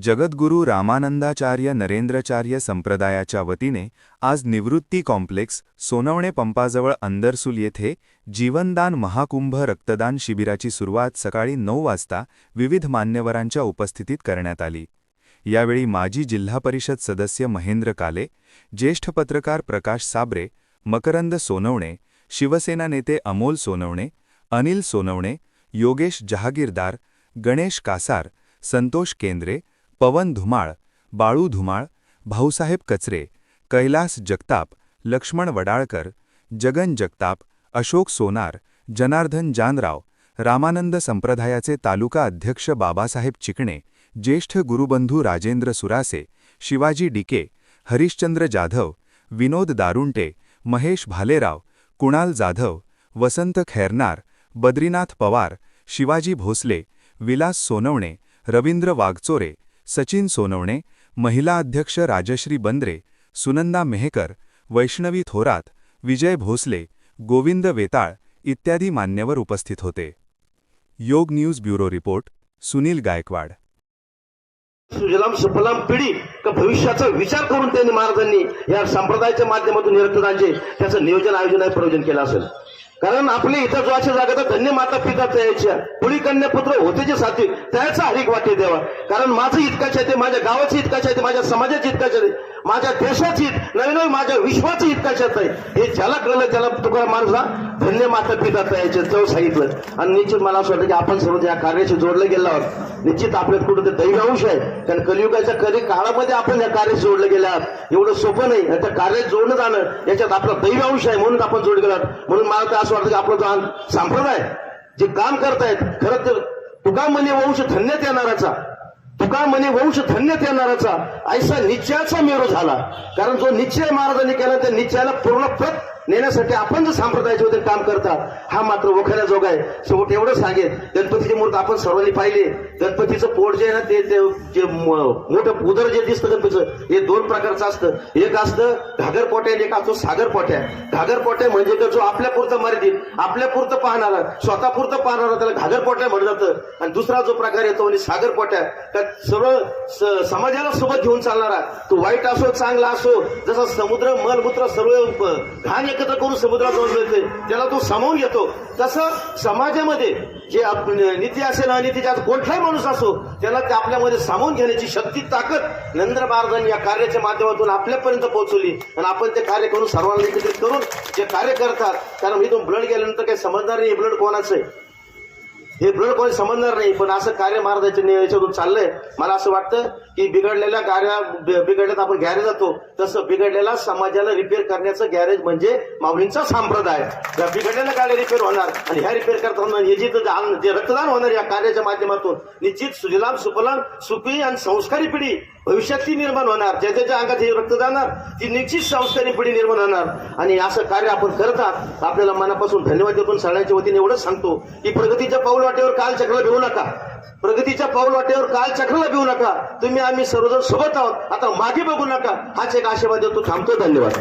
जगद्गुरू रामानंदाचार्य नरेंद्रचार्य संप्रदायाच्या वतीने आज निवृत्ती कॉम्प्लेक्स सोनवणे पंपाजवळ अंदरसूल येथे जीवनदान महाकुंभ रक्तदान शिबिराची सुरुवात सकाळी नऊ वाजता विविध मान्यवरांच्या उपस्थितीत करण्यात आली. यावेळी माजी जिल्हा परिषद सदस्य महेंद्र काले ज्येष्ठ पत्रकार प्रकाश साबरे मकरंद सोनवणे शिवसेना नेते अमोल सोनवणे अनिल सोनवणे योगेश जहागीरदार गणेश कासार संतोष केंद्रे पवन धुमाळ बाळू धुमाळ भाऊसाहेब कचरे कैलास जगताप लक्ष्मण वडाळकर जगन जगताप अशोक सोनार जनार्दन जानराव रामानंद संप्रदायाचे तालुका अध्यक्ष बाबासाहेब चिकणे ज्येष्ठ गुरुबंधू राजेंद्र सुरासे शिवाजी डिके हरिश्चंद्र जाधव विनोद दारुंटे महेश भालेराव कुणाल जाधव वसंत खैरनार बद्रीनाथ पवार शिवाजी भोसले विलास सोनवणे रवींद्र वागचोरे सचिन सोनवणे महिला अध्यक्ष राजश्री बंद्रे सुनंदा मेहकर वैष्णवी थोरात विजय भोसले गोविंद वेताळ इत्यादी मान्यवर उपस्थित होते. Yog news bureau report Sunil Gaikwad. सुजलाम सुफलाम पिढी का भविष्याचा विचार करून त्यांनी महाराजांनी या संप्रदायाच्या माध्यमातून हे रक्तदानचे त्याचं नियोजन आयोजन प्रयोजन केलं असेल. कारण आपले इथं जो अशा जागा तर धन्य माता पिता त्याच्या पुढी कन्या पुत्र होते जे साथी त्याचा हरिक वाटे देवा. कारण माझं इतकाच आहे ते माझ्या गावाचं इतकाच आहे ते माझ्या समाजाचे इतकाच आहे माझ्या देशाची नवीन नवीन माझ्या विश्वाची कशात आहे. हे ज्याला कळलं त्याला तुकाराम माणसा धन्य माता पिता त्याचे तेव्हा सांगितलं. आणि निश्चित मला असं वाटतं की आपण सर्व या कार्याशी जोडलं गेलो आहोत निश्चित आपल्यात कुठं ते दैवांश आहे. कारण कलियुगाच्या कधी काळामध्ये आपण या कार्याशी जोडलं गेले आहात एवढं सोपं नाही. त्या कार्यात जोडलं जाणं याच्यात आपला दैवांश आहे म्हणून आपण जोड गेलो आहोत म्हणून मला तर असं वाटतं की आपला जो संप्रदाय जे काम करतायत खरं तर तुका म्हणजे वंश धन्यत येणाराचा तुका म्हणे वंश धन्य येणाराचा ऐसा निश्चयाचा मेरू झाला. कारण जो निश्चय महाराजांनी केला त्या निश्चयाला पूर्ण प्रत नेण्यासाठी आपण जर संप्रदायाच्या वतीने काम करतात हा मात्र ओखण्याजोग आहे. शेवट एवढं सांगेल गणपतीची मूर्त आपण सर्वांनी पाहिले. गणपतीचं पोट जे आहे ना ते ते जे मोठं उदर जे दिसतं गणपतीचं हे दोन प्रकारचं असतं. एक असतं घागर पोट्या आणि एक असतो सागर पोट्या. घागर पोट्या म्हणजे जो आपल्या पुरतं मर्यादित आपल्या पुरतं पाहणारा स्वतः पुरतं पाहणारा त्याला घागर पोट्या म्हणलं जातं. आणि दुसरा जो प्रकार येतो म्हणजे सागर पोट्या. का सर्व स- समाजाला सोबत घेऊन चालणारा तो वाईट असो चांगला असो जसा समुद्र मलमूत्र सर्व घाण एकत्र करून समुद्रात जाऊन मिळते त्याला तो सामावून घेतो. तसं समाजामध्ये जे आप- नीती असेल अनितीचे आज कोणताही माणूस असो त्याला ते आपल्यामध्ये सामावून घेण्याची शक्ती ताकद नरेंद्र महाराजांनी या कार्याच्या माध्यमातून आपल्यापर्यंत पोहोचवली. आणि आपण ते कार्य करून सर्वांना एकत्रित करून जे कार्य करतात कारण इथून ब्लड गेल्यानंतर काही समजणार नाही ब्लड कोणाचं आहे. हे ब्लड कोणी समजणार नाही पण असं कार्य महाराजांच्या याच्यातून चाललंय. मला असं वाटतं की बिघडलेल्या गाड्या बिघडल्यात आपण गॅरेज जातो तसं बिघडलेल्या समाजाला रिपेअर करण्याचं गॅरेज म्हणजे माऊलींचा संप्रदाय. या बिघडलेल्या गाड्या रिपेअर होणार आणि ह्या रिपेअर करताना हे जे जे रक्तदान होणार या कार्याच्या माध्यमातून निश्चित सुजलाम सुफलाम सुखी आणि संस्कारी पिढी भविष्यातली निर्माण होणार. ज्या ज्याच्या अंगात हे रक्त जाणार ती निश्चित संस्कारी पिढी निर्माण होणार. आणि असं कार्य आपण करतात आपल्याला मनापासून धन्यवाद देतो. सगळ्यांच्या वतीने एवढंच सांगतो की प्रगतीच्या पाऊल वाटेवर काल चक्राला भिवू नका. प्रगतीच्या पाऊल वाटेवर काल चक्राला भिवू नका. तुम्ही आम्ही सर्वजण सोबत आहोत. आता मागे बघू नका. हाच एक आशीर्वाद देतो. थांबतो धन्यवाद.